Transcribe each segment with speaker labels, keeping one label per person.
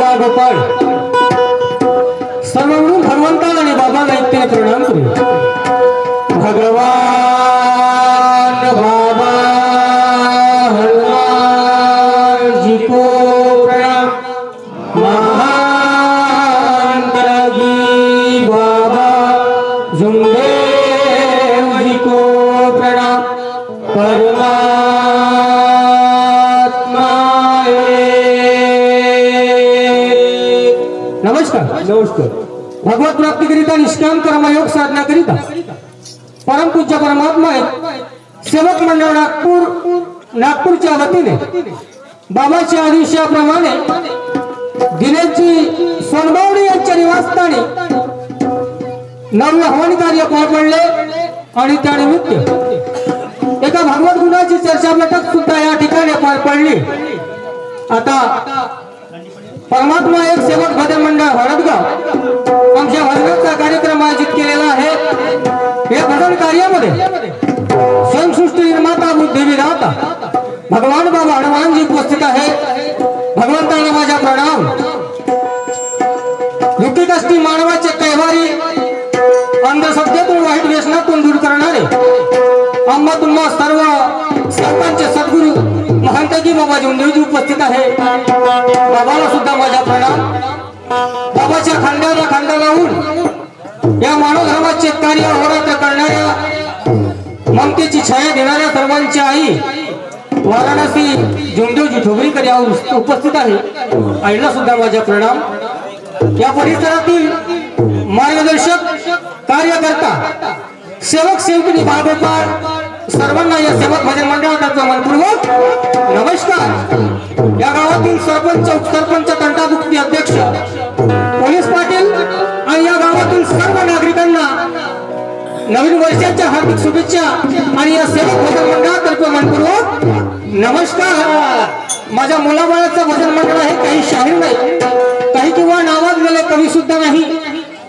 Speaker 1: बा गोपाळ. सर्व म्हणून भगवंताला आणि बाबाला इतके प्रणाम करू भगवान नमस्कार नमस्कार. भगवत प्राप्तीकरिता निष्काम कर्मयोग साधना करिता परमपूज्य परमात्मा आहेत. सेवक मंडळ नागपूर नागपूरच्या वतीने बाबाच्या आदेशाप्रमाणे दिनेशजी सोनबावडे यांच्या निवासस्थानी नव्य हवन कार्य पार पडले आणि त्यानिमित्त एका भागवत गुणाची चर्चा बैठक सुद्धा या ठिकाणी पार पडली आता परमात्मा एक सेवक भजन मंडळ हळदगाव आमच्या भजनाचा कार्यक्रम आयोजित केलेला आहे. या भजन कार्यामध्ये स्वयंसृष्टी निर्माता बुद्धी राहता. भगवान बाबा हनुमानजी उपस्थित आहे भगवंताला माझा प्रणाम. लौकिक असती मानवाचे कैवारी. अंधश्रद्धेतून वाईट व्यसनातून दूर करणारे. आम्हा तुम्हा सर्व संतांचे सद्गुरू. महंतजी बाबा जोंदेवजी उपस्थित आहे. बाबाला सुद्धा माझा प्रणाम. बाबाच्या खांद्याला खांदा लावून या मानव धर्माचे कार्य होरात करणाऱ्या ममतेची छाया देणाऱ्या सर्वांची आई वाराणसी जोंदेवजी ठोबरीकर या उपस्थित आहे. आईला सुद्धा माझा प्रणाम. या परिसरातील मार्गदर्शक कार्यकर्ता सेवक सेवकिनी बागोपाळ सर्वांना या सेवक भजन मंडळाचा मनपूर्वक नमस्कार. या गावातील सरपंच उपसरपंच तंटाभुक्ती अध्यक्ष पोलीस पाटील आणि या गावातील सर्व नागरिकांना नवीन वर्षाच्या हार्दिक शुभेच्छा आणि या सेवक भजन मंडळातर्फे मनपूर्वक नमस्कार. माझ्या मुलाबाळाचं भजन मंडळ आहे काही शाहीर नाही काही किंवा नावाजलेले कवी सुद्धा नाही.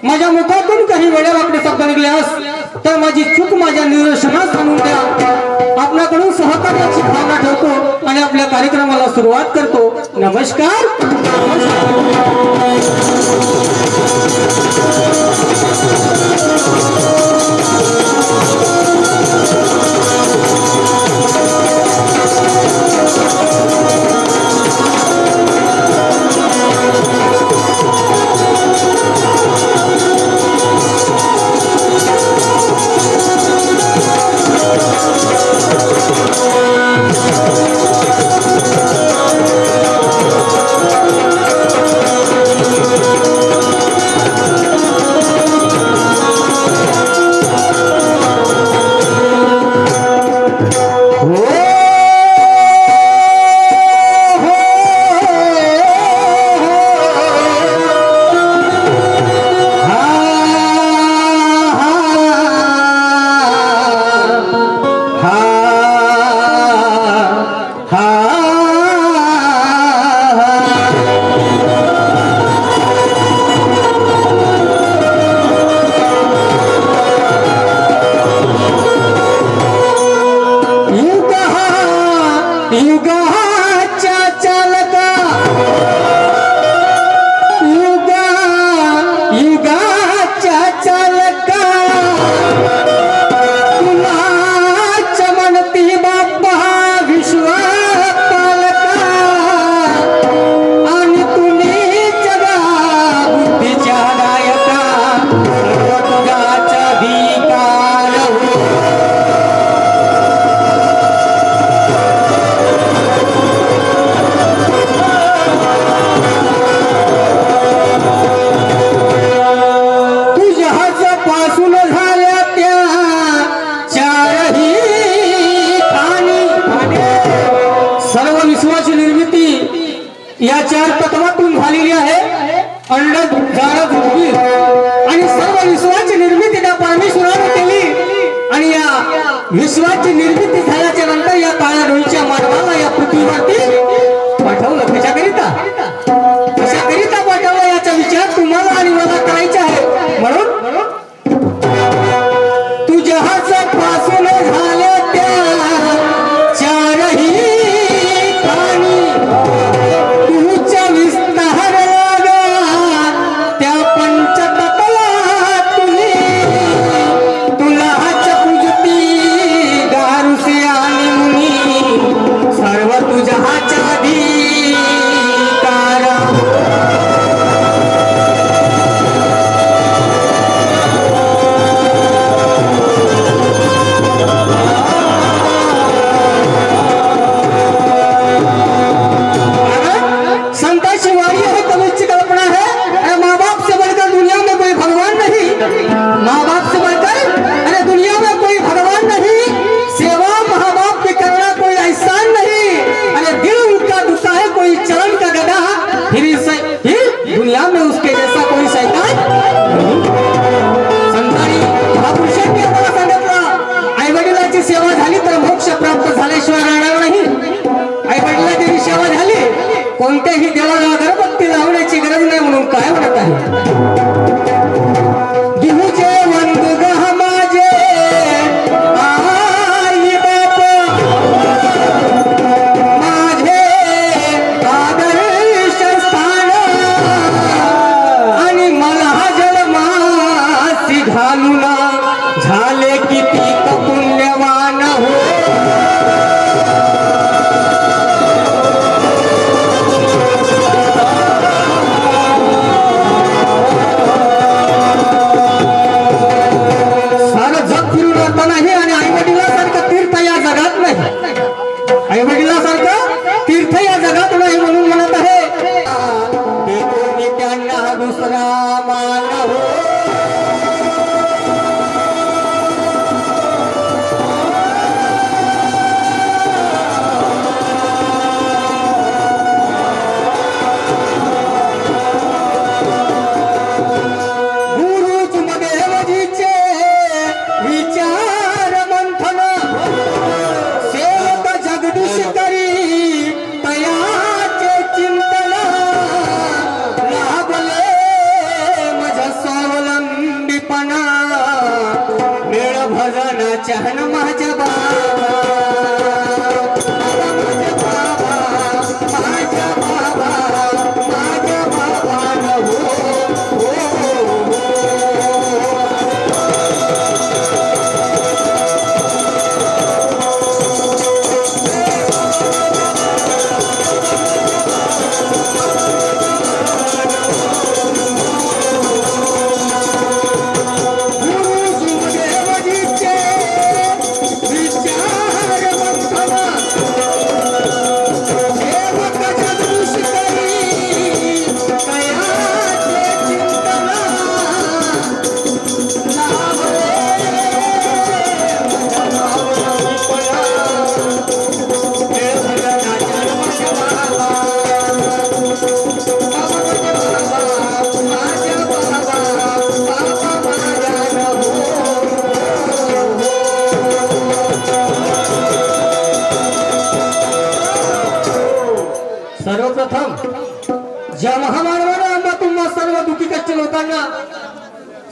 Speaker 1: माझ्या मुखातून काही वेड्या वाकडे शब्द निघल्यास तर माझी चूक माझ्या निदर्शनास आणून द्या. आपल्याकडून सहकार्याची भावना ठेवतो आणि आपल्या कार्यक्रमाला सुरुवात करतो. नमस्कार नमस्कार. या चार तत्वातून झालेली आहे. अंड झाड आणि सर्व विश्वाची निर्मिती त्या परमेश्वराने केली. आणि या विश्वाची ¡Ay, me quedo!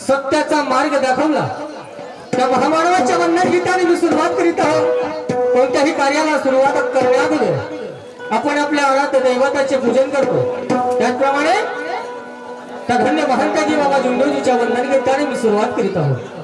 Speaker 1: सत्याचा मार्ग दाखवला. त्या महामानवाच्या म्हणण्यात गीताने मी सुरुवात करीत आहोत कोणत्याही कार्याला सुरुवात करण्या अगोदर आपण आपल्या अनाथ दैवताचे पूजन करतो. त्याचप्रमाणे त्या धन्य महंताजी बाबा झुंडोजीच्या वंदन गीताने मी सुरुवात करीत आहोत